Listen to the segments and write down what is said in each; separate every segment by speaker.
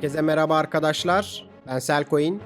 Speaker 1: Herkese merhaba arkadaşlar. Ben Selcoin.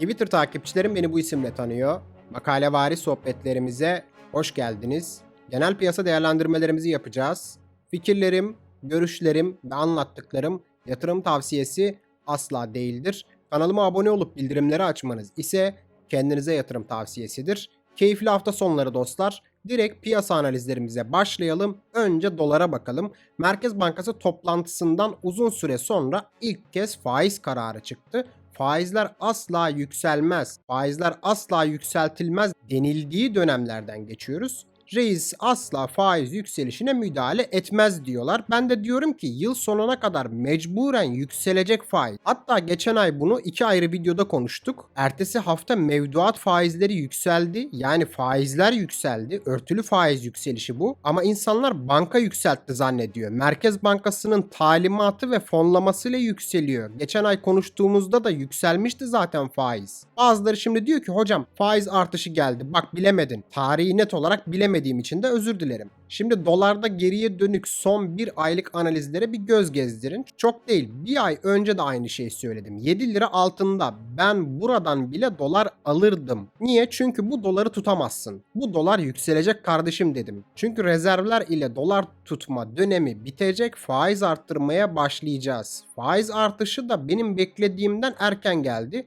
Speaker 1: Twitter takipçilerim beni bu isimle tanıyor. Makalevari sohbetlerimize hoş geldiniz. Genel piyasa değerlendirmelerimizi yapacağız. Fikirlerim, görüşlerim ve anlattıklarım yatırım tavsiyesi asla değildir. Kanalıma abone olup bildirimleri açmanız ise kendinize yatırım tavsiyesidir. Keyifli hafta sonları dostlar. Direkt piyasa analizlerimize başlayalım. Önce dolara bakalım. Merkez Bankası toplantısından uzun süre sonra ilk kez faiz kararı çıktı. Faizler asla yükselmez, faizler asla yükseltilmez denildiği dönemlerden geçiyoruz. Reis asla faiz yükselişine müdahale etmez diyorlar. Ben de diyorum ki yıl sonuna kadar mecburen yükselecek faiz. Hatta geçen ay bunu iki ayrı videoda konuştuk. Ertesi hafta mevduat faizleri yükseldi. Yani faizler yükseldi. Örtülü faiz yükselişi bu. Ama insanlar banka yükseltti zannediyor. Merkez Bankası'nın talimatı ve fonlamasıyla yükseliyor. Geçen ay konuştuğumuzda da yükselmişti zaten faiz. Bazıları şimdi diyor ki hocam faiz artışı geldi. Bak bilemedin. Tarihi net olarak bilemediğim için de özür dilerim. Şimdi dolarda geriye dönük son bir aylık analizlere bir göz gezdirin. Çok değil bir ay önce de aynı şeyi söyledim. 7 lira altında ben buradan bile dolar alırdım. Niye? Çünkü bu doları tutamazsın. Bu dolar yükselecek kardeşim dedim. Çünkü rezervler ile dolar tutma dönemi bitecek faiz arttırmaya başlayacağız. Faiz artışı da benim beklediğimden erken geldi.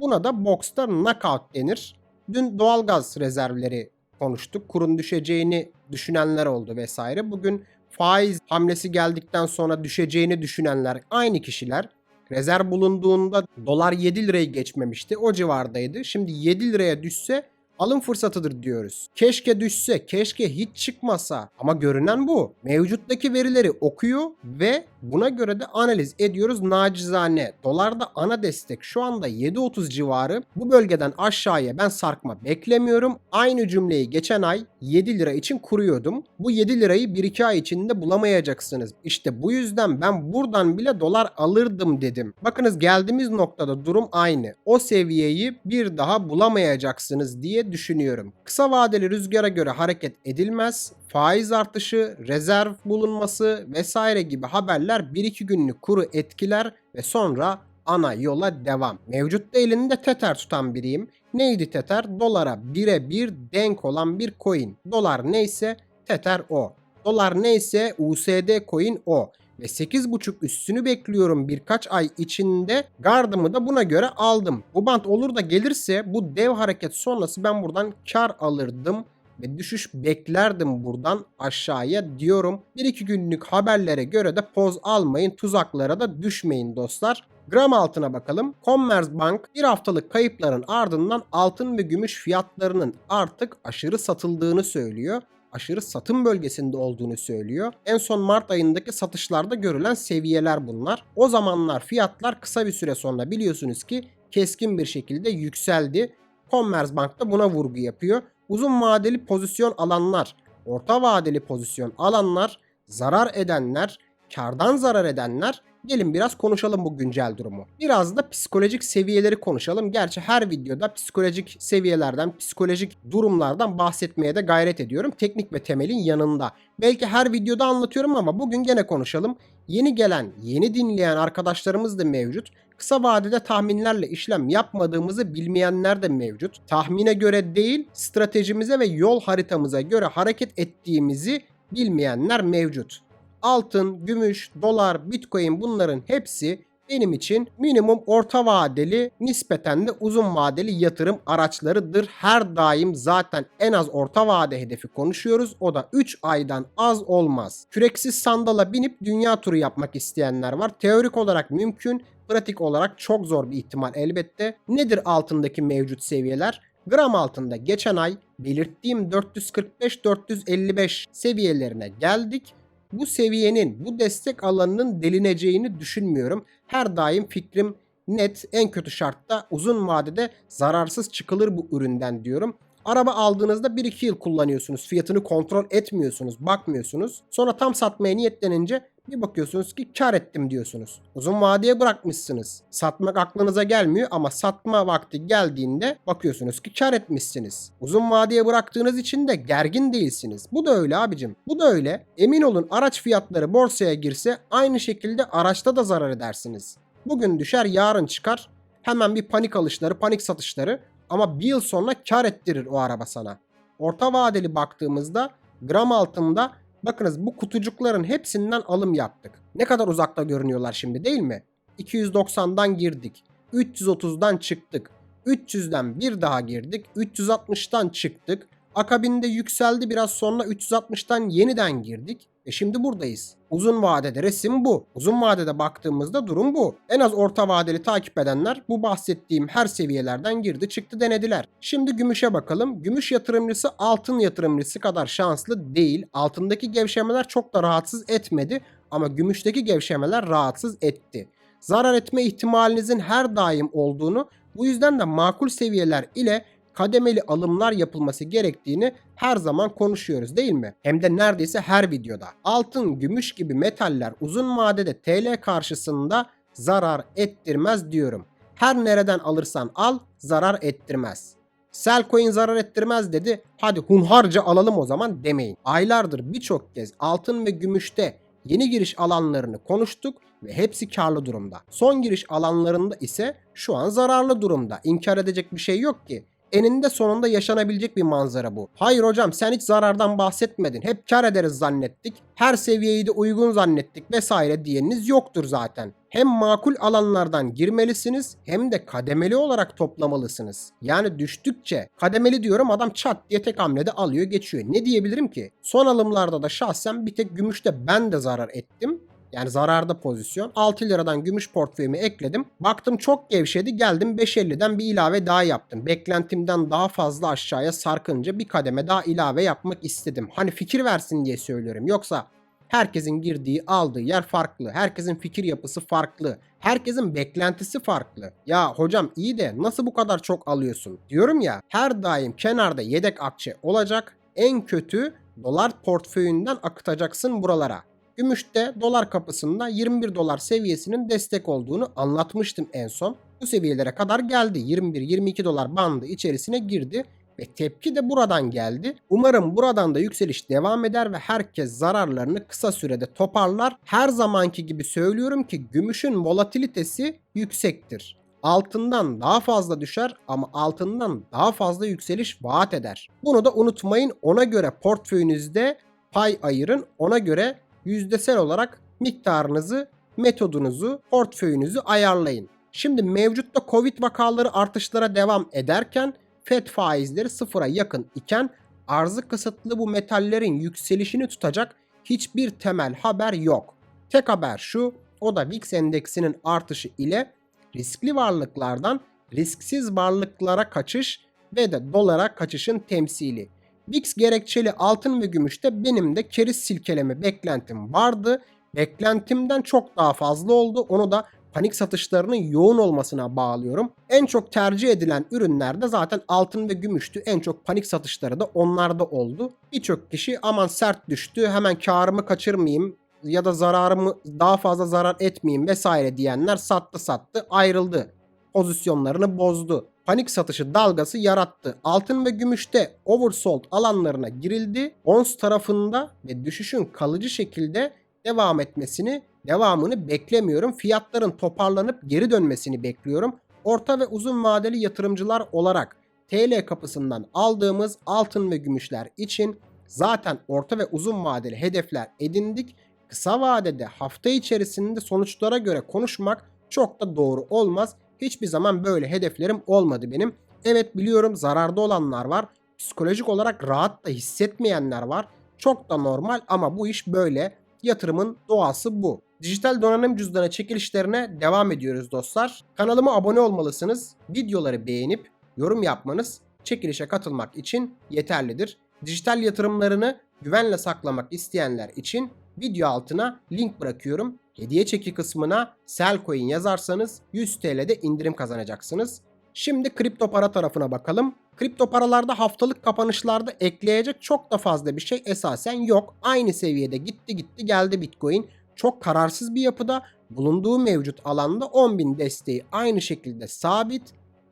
Speaker 1: Buna da box'ta knockout denir. Dün doğalgaz rezervleri konuştuk. Kurun düşeceğini düşünenler oldu vesaire. Bugün faiz hamlesi geldikten sonra düşeceğini düşünenler aynı kişiler. Rezerv bulunduğunda dolar 7 lirayı geçmemişti. O civardaydı. Şimdi 7 liraya düşse alım fırsatıdır diyoruz. Keşke düşse, keşke hiç çıkmasa ama görünen bu. Mevcuttaki verileri okuyor ve buna göre de analiz ediyoruz nacizane. Dolarda ana destek şu anda 7.30 civarı. Bu bölgeden aşağıya ben sarkma beklemiyorum. Aynı cümleyi geçen ay 7 lira için kuruyordum. Bu 7 lirayı 1-2 ay içinde bulamayacaksınız. İşte bu yüzden ben buradan bile dolar alırdım dedim. Bakınız geldiğimiz noktada durum aynı. O seviyeyi bir daha bulamayacaksınız diye düşünüyorum. Kısa vadeli rüzgara göre hareket edilmez. Faiz artışı, rezerv bulunması vesaire gibi haberler 1-2 günlük kuru etkiler ve sonra ana yola devam. Mevcutta elinde teter tutan biriyim. Neydi teter? Dolara birebir denk olan bir coin. Dolar neyse teter o. Dolar neyse USD coin o ve 8.5 üstünü bekliyorum birkaç ay içinde. Gardımı da buna göre aldım. Bu bant olur da gelirse bu dev hareket sonrası ben buradan kar alırdım ve düşüş beklerdim buradan aşağıya diyorum. 1-2 günlük haberlere göre de poz almayın, tuzaklara da düşmeyin dostlar. Gram altına bakalım. Commerzbank bir haftalık kayıpların ardından altın ve gümüş fiyatlarının artık aşırı satıldığını söylüyor aşırı satım bölgesinde olduğunu söylüyor. En son Mart ayındaki satışlarda görülen seviyeler bunlar. O zamanlar fiyatlar kısa bir süre sonra biliyorsunuz ki keskin bir şekilde yükseldi. Commerzbank da buna vurgu yapıyor. Uzun vadeli pozisyon alanlar, orta vadeli pozisyon alanlar, zarar edenler, kardan zarar edenler Gelin biraz konuşalım bu güncel durumu. Biraz da psikolojik seviyeleri konuşalım. Gerçi her videoda psikolojik seviyelerden, psikolojik durumlardan bahsetmeye de gayret ediyorum. Teknik ve temelin yanında. Belki her videoda anlatıyorum ama bugün gene konuşalım. Yeni gelen, yeni dinleyen arkadaşlarımız da mevcut. Kısa vadede tahminlerle işlem yapmadığımızı bilmeyenler de mevcut. Tahmine göre değil, stratejimize ve yol haritamıza göre hareket ettiğimizi bilmeyenler mevcut altın, gümüş, dolar, bitcoin bunların hepsi benim için minimum orta vadeli nispeten de uzun vadeli yatırım araçlarıdır. Her daim zaten en az orta vade hedefi konuşuyoruz. O da 3 aydan az olmaz. Küreksiz sandala binip dünya turu yapmak isteyenler var. Teorik olarak mümkün, pratik olarak çok zor bir ihtimal elbette. Nedir altındaki mevcut seviyeler? Gram altında geçen ay belirttiğim 445-455 seviyelerine geldik bu seviyenin, bu destek alanının delineceğini düşünmüyorum. Her daim fikrim net en kötü şartta uzun vadede zararsız çıkılır bu üründen diyorum. Araba aldığınızda 1-2 yıl kullanıyorsunuz. Fiyatını kontrol etmiyorsunuz, bakmıyorsunuz. Sonra tam satmaya niyetlenince bir bakıyorsunuz ki kar ettim diyorsunuz. Uzun vadeye bırakmışsınız. Satmak aklınıza gelmiyor ama satma vakti geldiğinde bakıyorsunuz ki kar etmişsiniz. Uzun vadeye bıraktığınız için de gergin değilsiniz. Bu da öyle abicim. Bu da öyle. Emin olun araç fiyatları borsaya girse aynı şekilde araçta da zarar edersiniz. Bugün düşer yarın çıkar. Hemen bir panik alışları, panik satışları ama bir yıl sonra kar ettirir o araba sana. Orta vadeli baktığımızda gram altında bakınız bu kutucukların hepsinden alım yaptık. Ne kadar uzakta görünüyorlar şimdi değil mi? 290'dan girdik. 330'dan çıktık. 300'den bir daha girdik. 360'tan çıktık. Akabinde yükseldi biraz sonra 360'tan yeniden girdik. E şimdi buradayız. Uzun vadede resim bu. Uzun vadede baktığımızda durum bu. En az orta vadeli takip edenler bu bahsettiğim her seviyelerden girdi çıktı denediler. Şimdi gümüşe bakalım. Gümüş yatırımcısı altın yatırımcısı kadar şanslı değil. Altındaki gevşemeler çok da rahatsız etmedi ama gümüşteki gevşemeler rahatsız etti. Zarar etme ihtimalinizin her daim olduğunu bu yüzden de makul seviyeler ile kademeli alımlar yapılması gerektiğini her zaman konuşuyoruz değil mi? Hem de neredeyse her videoda. Altın, gümüş gibi metaller uzun vadede TL karşısında zarar ettirmez diyorum. Her nereden alırsan al zarar ettirmez. Selcoin zarar ettirmez dedi. Hadi hunharca alalım o zaman demeyin. Aylardır birçok kez altın ve gümüşte yeni giriş alanlarını konuştuk ve hepsi karlı durumda. Son giriş alanlarında ise şu an zararlı durumda. İnkar edecek bir şey yok ki. Eninde sonunda yaşanabilecek bir manzara bu. Hayır hocam sen hiç zarardan bahsetmedin. Hep kar ederiz zannettik. Her seviyeyi de uygun zannettik vesaire diyeniniz yoktur zaten. Hem makul alanlardan girmelisiniz hem de kademeli olarak toplamalısınız. Yani düştükçe kademeli diyorum adam çat diye tek hamlede alıyor geçiyor. Ne diyebilirim ki? Son alımlarda da şahsen bir tek gümüşte ben de zarar ettim. Yani zararda pozisyon. 6 liradan gümüş portföyümü ekledim. Baktım çok gevşedi. Geldim 5.50'den bir ilave daha yaptım. Beklentimden daha fazla aşağıya sarkınca bir kademe daha ilave yapmak istedim. Hani fikir versin diye söylüyorum. Yoksa herkesin girdiği, aldığı yer farklı. Herkesin fikir yapısı farklı. Herkesin beklentisi farklı. Ya hocam iyi de nasıl bu kadar çok alıyorsun? Diyorum ya her daim kenarda yedek akçe olacak. En kötü dolar portföyünden akıtacaksın buralara. Gümüşte dolar kapısında 21 dolar seviyesinin destek olduğunu anlatmıştım en son. Bu seviyelere kadar geldi. 21-22 dolar bandı içerisine girdi ve tepki de buradan geldi. Umarım buradan da yükseliş devam eder ve herkes zararlarını kısa sürede toparlar. Her zamanki gibi söylüyorum ki gümüşün volatilitesi yüksektir. Altından daha fazla düşer ama altından daha fazla yükseliş vaat eder. Bunu da unutmayın. Ona göre portföyünüzde pay ayırın. Ona göre yüzdesel olarak miktarınızı, metodunuzu, portföyünüzü ayarlayın. Şimdi mevcutta Covid vakaları artışlara devam ederken FED faizleri sıfıra yakın iken arzı kısıtlı bu metallerin yükselişini tutacak hiçbir temel haber yok. Tek haber şu, o da VIX endeksinin artışı ile riskli varlıklardan risksiz varlıklara kaçış ve de dolara kaçışın temsili. VIX gerekçeli altın ve gümüşte benim de keriz silkeleme beklentim vardı. Beklentimden çok daha fazla oldu. Onu da panik satışlarının yoğun olmasına bağlıyorum. En çok tercih edilen ürünlerde zaten altın ve gümüştü. En çok panik satışları da onlarda oldu. Birçok kişi aman sert düştü hemen karımı kaçırmayayım ya da zararımı daha fazla zarar etmeyeyim vesaire diyenler sattı sattı ayrıldı. Pozisyonlarını bozdu panik satışı dalgası yarattı. Altın ve gümüşte oversold alanlarına girildi. Ons tarafında ve düşüşün kalıcı şekilde devam etmesini, devamını beklemiyorum. Fiyatların toparlanıp geri dönmesini bekliyorum. Orta ve uzun vadeli yatırımcılar olarak TL kapısından aldığımız altın ve gümüşler için zaten orta ve uzun vadeli hedefler edindik. Kısa vadede hafta içerisinde sonuçlara göre konuşmak çok da doğru olmaz. Hiçbir zaman böyle hedeflerim olmadı benim. Evet biliyorum zararda olanlar var. Psikolojik olarak rahat da hissetmeyenler var. Çok da normal ama bu iş böyle. Yatırımın doğası bu. Dijital donanım cüzdanı çekilişlerine devam ediyoruz dostlar. Kanalıma abone olmalısınız. Videoları beğenip yorum yapmanız çekilişe katılmak için yeterlidir. Dijital yatırımlarını güvenle saklamak isteyenler için video altına link bırakıyorum. Hediye çeki kısmına Selcoin yazarsanız 100 TL'de indirim kazanacaksınız. Şimdi kripto para tarafına bakalım. Kripto paralarda haftalık kapanışlarda ekleyecek çok da fazla bir şey esasen yok. Aynı seviyede gitti gitti geldi Bitcoin. Çok kararsız bir yapıda bulunduğu mevcut alanda 10.000 desteği aynı şekilde sabit.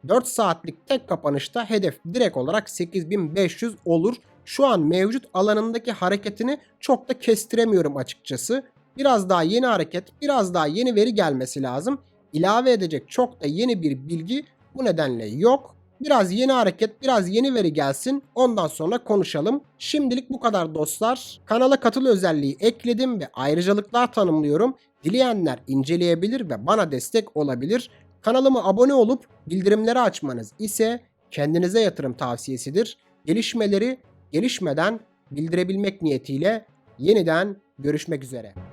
Speaker 1: 4 saatlik tek kapanışta hedef direkt olarak 8500 olur. Şu an mevcut alanındaki hareketini çok da kestiremiyorum açıkçası. Biraz daha yeni hareket, biraz daha yeni veri gelmesi lazım. ilave edecek çok da yeni bir bilgi bu nedenle yok. Biraz yeni hareket, biraz yeni veri gelsin. Ondan sonra konuşalım. Şimdilik bu kadar dostlar. Kanala katıl özelliği ekledim ve ayrıcalıklar tanımlıyorum. Dileyenler inceleyebilir ve bana destek olabilir. Kanalıma abone olup bildirimleri açmanız ise kendinize yatırım tavsiyesidir. Gelişmeleri gelişmeden bildirebilmek niyetiyle yeniden görüşmek üzere.